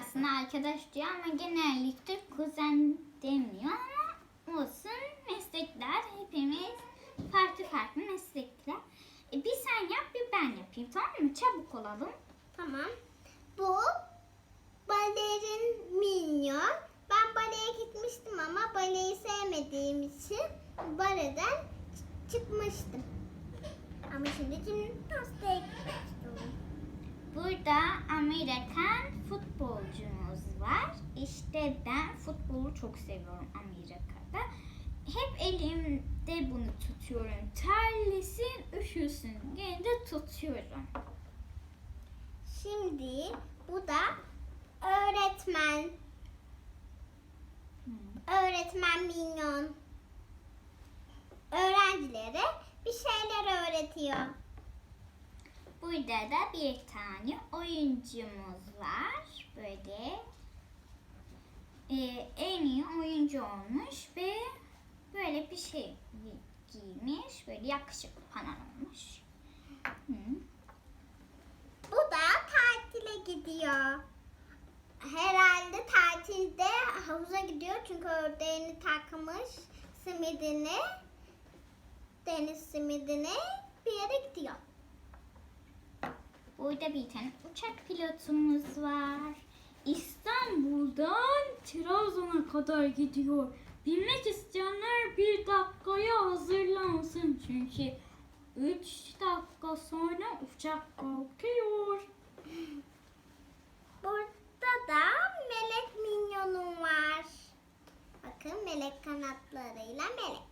aslında arkadaş diyor ama genellikle kuzen demiyor ama olsun meslekler hepimiz farklı farklı meslekler. E, bir sen yap bir ben yapayım tamam mı? Çabuk olalım. Tamam. Bu balerin minyon. Ben baleye gitmiştim ama baleyi sevmediğim için baleden çıkmıştım. Ama şimdi jimnastiğe gitmek istiyorum. Burada Amerikan futbolcumuz var. İşte ben futbolu çok seviyorum Amerika'da. Hep elimde bunu tutuyorum. Terlesin, üşüsün. Gene de tutuyorum. Şimdi bu da öğretmen. Öğretmen minyon. Öğrencilere bir şeyler öğretiyor. Burada da bir tane oyuncumuz var. Böyle e, en iyi oyuncu olmuş ve böyle bir şey giymiş. Böyle yakışıklı falan olmuş. Hı. Bu da tatile gidiyor. Herhalde tatilde havuza gidiyor çünkü ördeğini takmış simidini deniz simidini bir yere gidiyor. Burada bir tane uçak pilotumuz var. İstanbul'dan Trabzon'a kadar gidiyor. Bilmek isteyenler bir dakikaya hazırlansın çünkü 3 dakika sonra uçak kalkıyor. Burada da melek minyonum var. Bakın melek kanatlarıyla melek.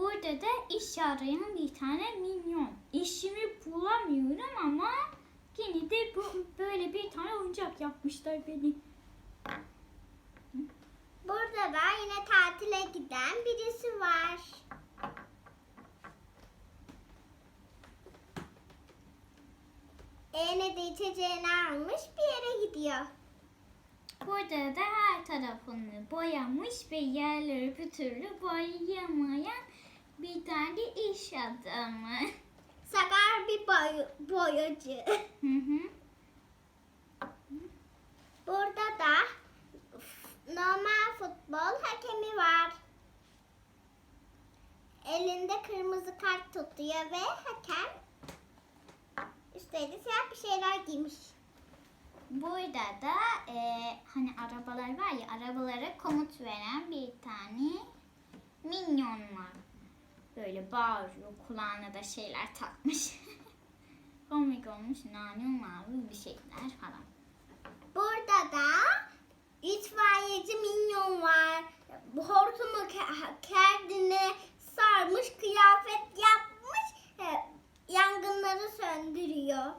Burada da iş arayan bir tane minyon. İşimi bulamıyorum ama yine de bu böyle bir tane oyuncak yapmışlar benim. Burada da yine tatile giden birisi var. Eline de içeceğini almış bir yere gidiyor. Burada da her tarafını boyamış ve yerleri bir türlü boyayamayan bir tane iş adamı. Sakar bir boy boyacı. Hı hı. Burada da normal futbol hakemi var. Elinde kırmızı kart tutuyor ve hakem üstelik siyah bir şeyler giymiş. Burada da e, hani arabalar var ya arabalara komut veren bir tane minyon var. Böyle bağırıyor kulağına da şeyler takmış. Komik olmuş nane mavi bir şeyler falan. Burada da itfaiyeci minyon var. Hortumu ke- kendine sarmış, kıyafet yapmış, e, yangınları söndürüyor.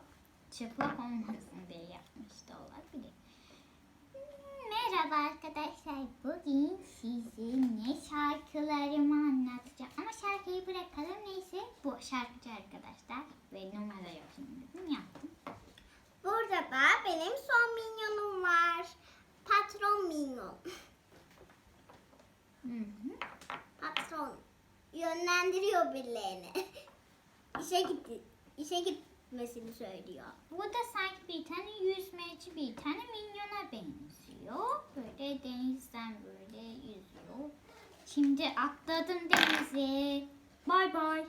Çıplak olmasın diye yapmış da olabilir. Merhaba arkadaşlar. Bugün sizinle şarkılarımı anlatacağım. Ama şarkıyı bırakalım neyse. Bu şarkıcı arkadaşlar. Ve numara yapayım dedim yaptım. Burada da benim son minyonum var. Patron minyon. Hı hı. Patron yönlendiriyor birilerini. işe gitti. işe gitmesini söylüyor. Bu da sanki bir tane yüzmeci bir tane minyona benziyor. Denizden böyle yüzüyor. Şimdi atladım denize. Bay bay.